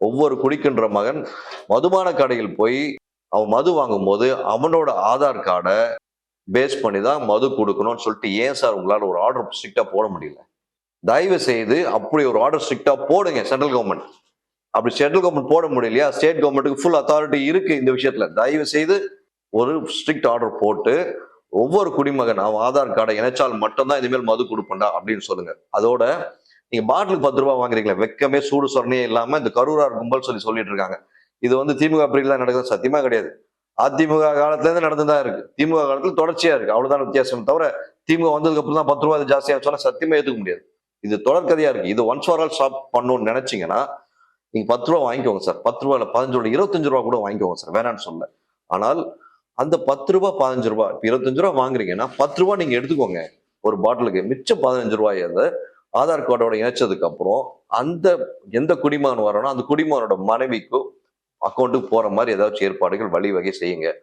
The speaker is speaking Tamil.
ஒவ்வொரு குடிக்கின்ற மகன் மதுபான கடையில் போய் அவன் மது வாங்கும்போது அவனோட ஆதார் கார்டை பேஸ் பண்ணி தான் மது கொடுக்கணும்னு சொல்லிட்டு ஏன் சார் உங்களால் ஒரு ஆர்டர் ஸ்ட்ரிக்டாக போட முடியல? தயவு செய்து அப்படி ஒரு ஆர்டர் ஸ்ட்ரிக்டாக போடுங்க சென்ட்ரல் கவர்மெண்ட் அப்படி சென்ட்ரல் கவர்மெண்ட் போட முடியலையா? ஸ்டேட் கவர்மெண்ட்டுக்கு ஃபுல் அத்தாரிட்டி இருக்கு இந்த விஷயத்துல. தயவு செய்து ஒரு ஸ்ட்ரிக்ட் ஆர்டர் போட்டு ஒவ்வொரு குடிமகன் அவன் ஆதார் கார்டை இணைச்சால் மட்டும்தான் இனிமேல் மது கொடுப்பண்டா அப்படின்னு சொல்லுங்க. அதோட நீங்க பாட்டிலுக்கு பத்து ரூபாய் வாங்குறீங்களா வெக்கமே சூடு சொரணையே இல்லாம இந்த கரூரார் கும்பல் சொல்லி சொல்லிட்டு இருக்காங்க. இது வந்து திமுக பிரிவில் நடக்குது சத்தியமா கிடையாது. அதிமுக காலத்துல இருந்து நடந்துதான் இருக்கு. திமுக காலத்துல தொடர்ச்சியா இருக்கு. அவ்வளவுதான் வித்தியாசம் தவிர திமுக வந்ததுக்கு அப்புறம் தான் பத்து ரூபாய் அது ஜாஸ்தியா சொன்னா சத்தியமா ஏத்துக்க முடியாது. இது தொடர்கதையா இருக்கு. இது ஒன்ஸ் ஃபார் ஆல் ஸ்டாப் பண்ணணும்னு நினைச்சீங்கன்னா நீங்க பத்து ரூபா வாங்கிக்கோங்க சார். பத்து ரூபாயில இல்ல பதினஞ்சு ரூபா இருபத்தஞ்சு ரூபா கூட வாங்கிக்கோங்க சார். வேணாம்னு சொல்ல ஆனால் அந்த பத்து ரூபா பதினஞ்சு ரூபா இப்ப இருபத்தஞ்சு ரூபா வாங்குறீங்கன்னா பத்து ரூபா நீங்க எடுத்துக்கோங்க. ஒரு பாட்டிலுக்கு மிச்சம் பதினஞ்சு ரூபாய் அதை ஆதார் கார்டோட இணைச்சதுக்கு அப்புறம் அந்த எந்த குடிமகன் வரணும் அந்த குடிமகனோட மனைவிக்கும் அக்கௌண்ட்டுக்கு போற மாதிரி ஏதாச்சும் ஏற்பாடுகள் வழிவகை செய்யுங்க.